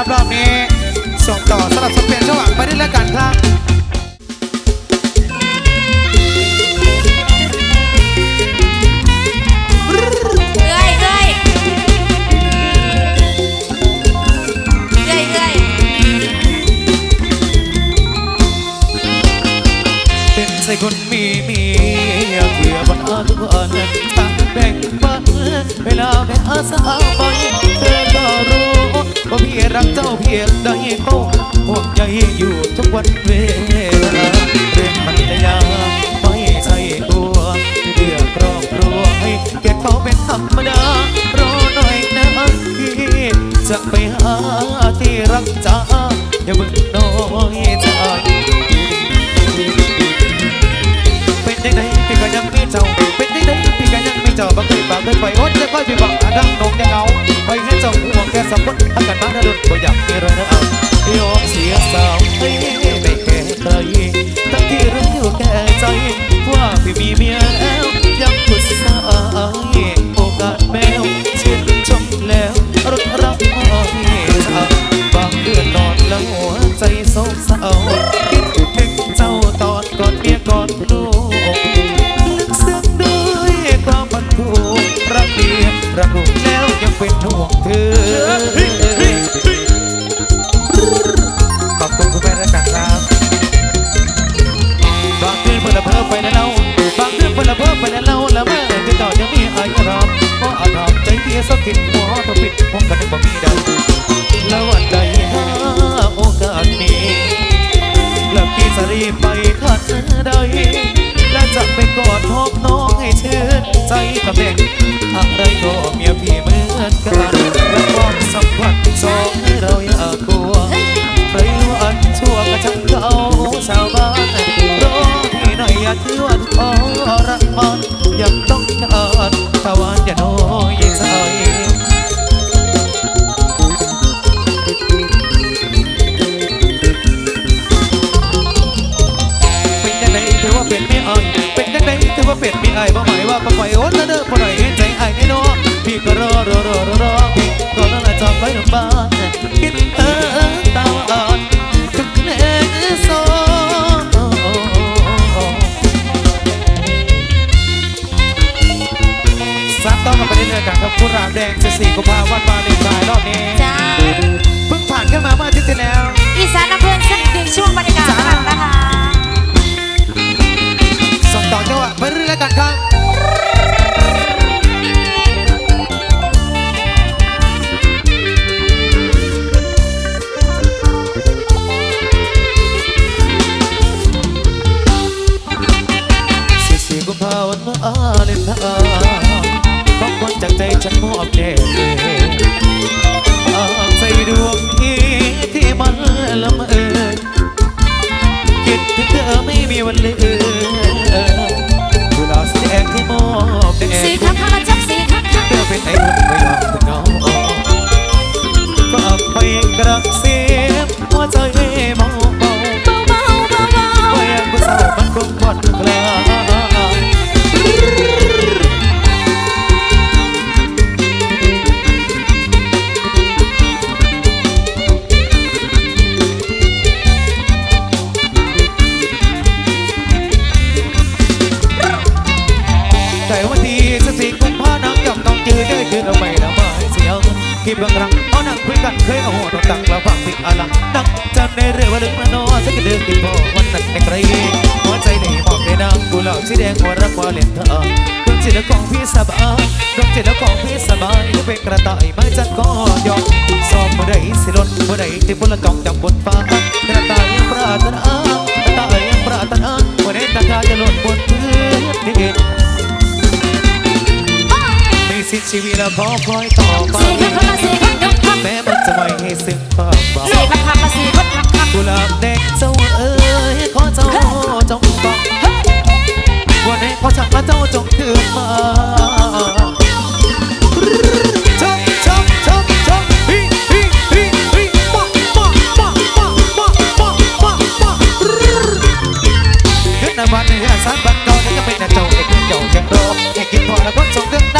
รับรอบนี้ ส่งต่อสลับสับเปลี่ยนระหว่างไปได้แล้วกันครับเรื่อยเรื่อยเรื่อยเรื่อยเป็นใส่คนมีมียเบื่อวันอาทุกอันตั้งแบ่งปันเวลาแบ่งอาสาไปเธอก็รู้ ว่าพี่รักเจ้าเพียงใดเขาห่วงใจอยู่ทุกวันเวลาเรื่องมันจะยาไม่ใช่ตัวเรื่องครอบครัวให้แก่เขาเป็นธรรมดารอหน่อยนะพี่จะไปหาที่รักจ้าอย่าบึ้งน้อยใจ เคยไปอดจะค่อยไปบอกดังนงยังเงาไปให้เจ้าหูของแค่สมบัติอากันมาถ้าดุดก็อยากมีรอยนะเอายอมเสียสาวให้ไม่แก่ใครทั้งที่รู้อยู่แก่ใจว่าพี่มีเมียแล้วยังพุทธายโอกาสแมว ยเอาหัวตรงตัล้วฟังสิอะไรนักจำในเรื่องว่าลึกมานอสักเดือนกินพอวันนั้นในไกลหัวใจในหมอบในนางกุหลาบสีแดงหัวรักว่าเล่นเธอดวงจิตของพี่สบายดวงจิตของพี่สบายเป็นกระต่ายไม่จัดก็ยอมสอบเมื่อใดสิล้นเมื่อใดที่พลจองจับบนฟ้ากระต่ายยังปรารถนากระต่ายยังปรารถนาเมื่อใดตาคาจะหล่นบนพื้นดินมีสิทธิ์ชีวิตและขอคอยต่อไป สีข้างข้างละสีข้างข้างข้างแม้มันจะไม่ให้ซึ้งความเบาสีข้างข้างละสีข้างข้างข้างกุหลาบแดงเจ้าเอ๋ยขอเจ้าจงฟังวันนี้ขอฉันมาเจ้าจงคืนมาชมชมชมชมฮิฮิฮิฮิมามามามามามามามาขึ้นในวันนี้สารบันดอนก็เป็นเจ้าเอกเจ้าแข่งรอให้กินพอแล้วก็ส่งเดินหน้า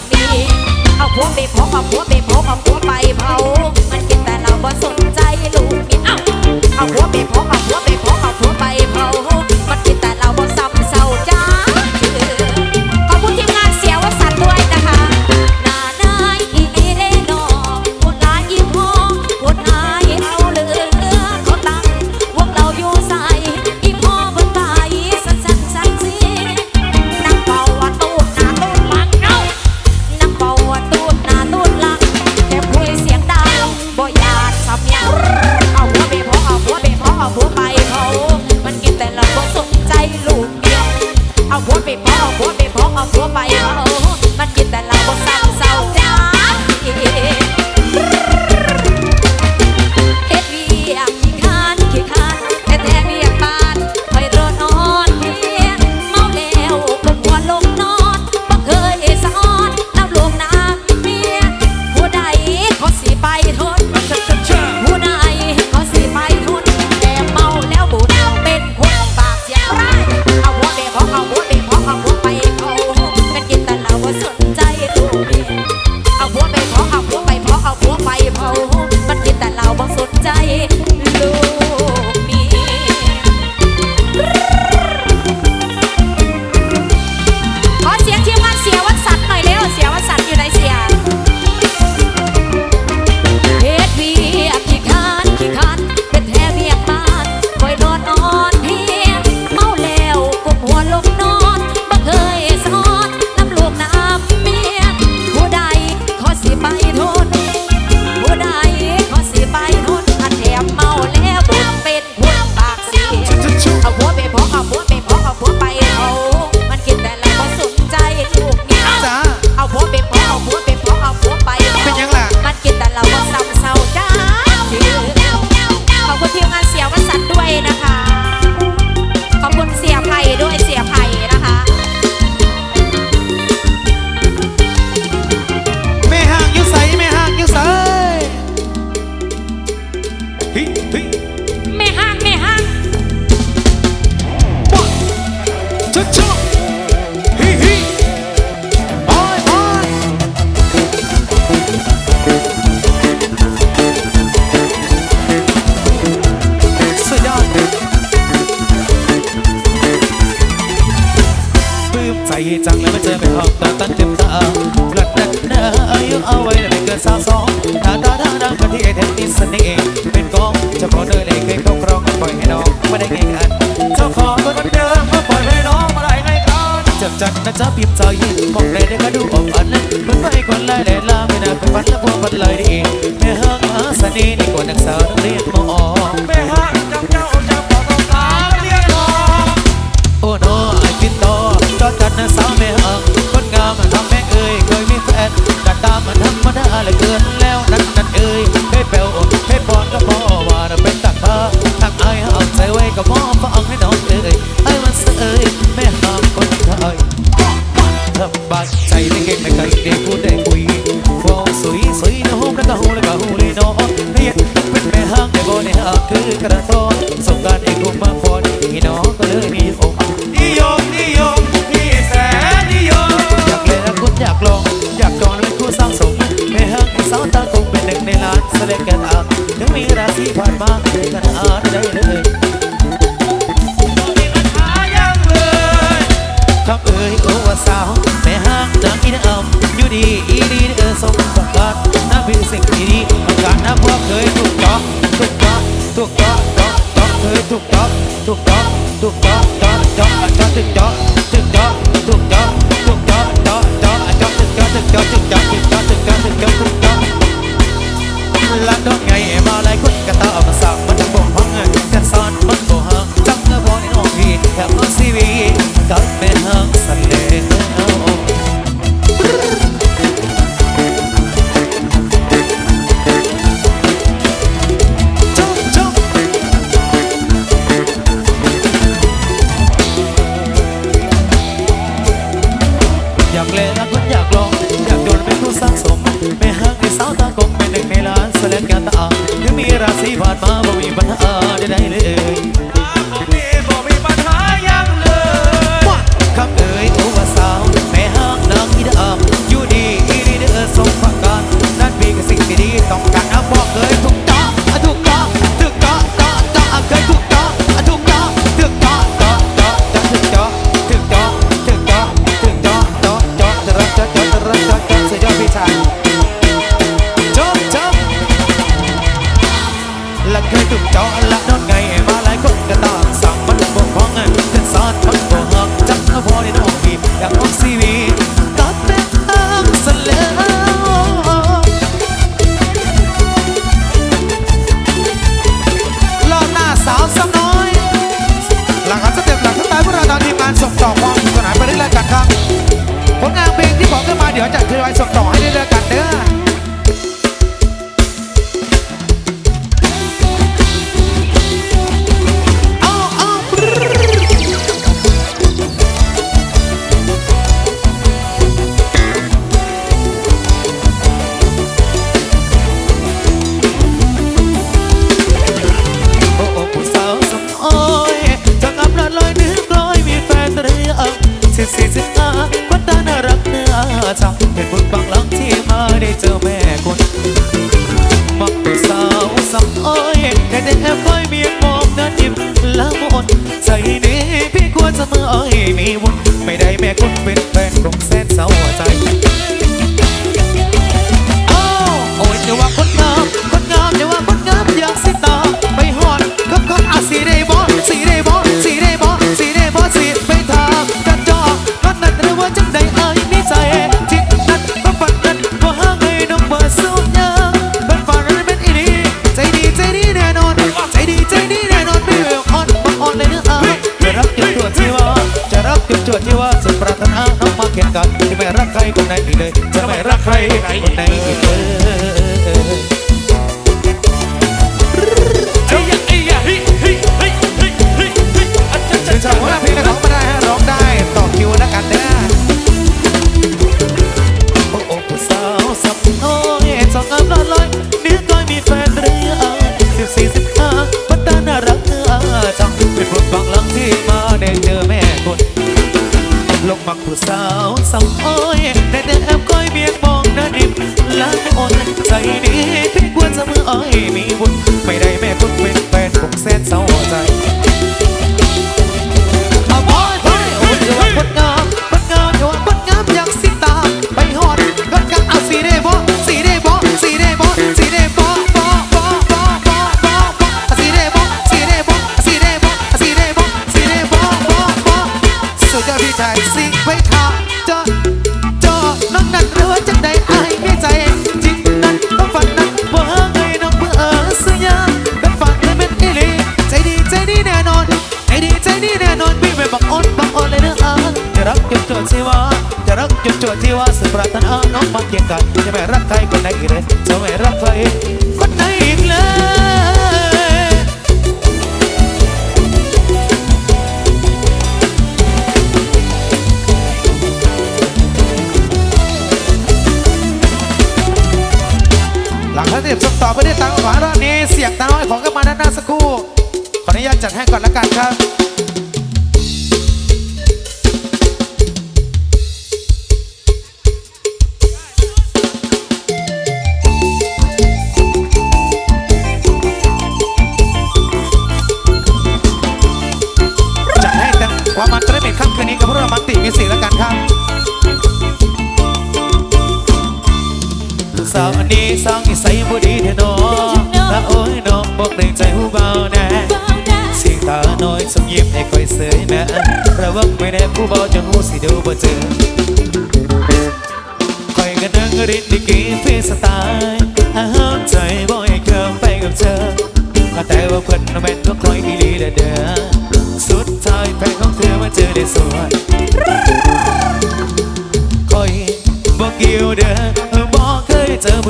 กับมีเอาผัวไปพผเอาผัวไปพผเอาผัวไปเผา มันกินแต่เราบ่สน กิดสาวสองตาตาดางดังคนที่ไอเทนติสเน่เองเป็นกองเจะขอเดินเลยเคยเข้าครองปล่อยให้น้องไม่ได้ไงกันเจ้าของคนเดิมก็ปล่อยให้น้องมาได้ไงกันจับจันนะจ๊ะพิมพ์ใจมองเลยได้ก็ดูอบอันนั้หมือนไม่คนไล่แหล่ลาไม่น่าเป็นฟันและพวกมันเลยได้เองแม่ห้างมหาเสน่ห์นี่กว่านักสาวนักเรียกมอแม่ห้างจำเจ้าจำบอกต้องสาวเรียนมอโอ้นไอฟินโตจอดจันนะสาวแม่ห้างคนงามทำแม่เอ้ยเคยมีแฟนแต่ตามมัน เหลืเกินแล้วนักนั้นเอ้ยให้เปลวให้ปอนก็พอว่าเป็นตักเธอตักไอ้เอาใจไว้ก็บมอฟังให้น้องเอ้ยไอ้มันเสยไม่ห้ามคนไทยทำบาดใจไม่เก่งไม่ไกลเด็กพูดได้คุยฟ้องสวยสวยนะฮู้ปก็ตูแล้วก็ฮู้เลยน้องเรียนเป็นแม่ห้างไอ้บ่เนี่ยคือกระท้อนสงการไอ้กุมาฟอนพี่น้องก็เลยมี ดี๋ยวจะทยอยส่งต่อให้เรื่อย ลงมากผู้สาวสาวอ้อยแต่เดิมก้อยเบียกมองน้าดิบล้างออนใจดีเพียงควรจะมืออ้อยมีบุญไม่ได้แม่คุณเป็นแฟนคงแสนเศร้าใจเอาไปโอ้อย่าว่างามคดงามอย่าว่าคงามอย่างสิตาไปหอดก็งามเอาสีได้บ่ รัตนาน้องมาเกียงกันจะไม่รักใคร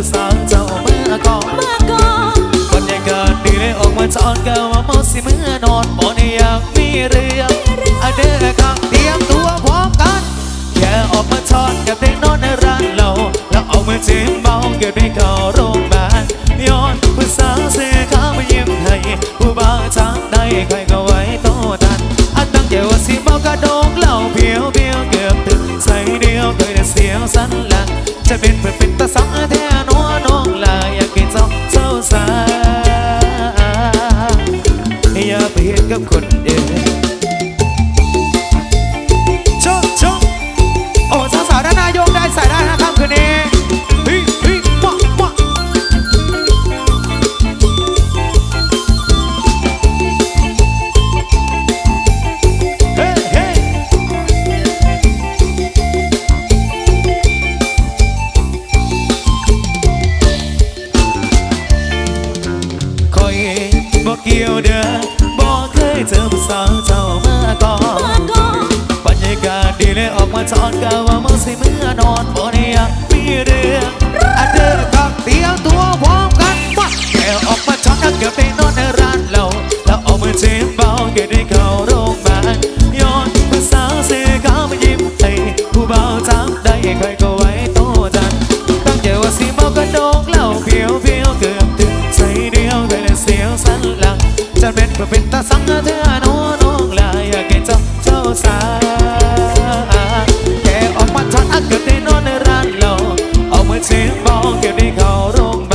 Vamos เอามือเ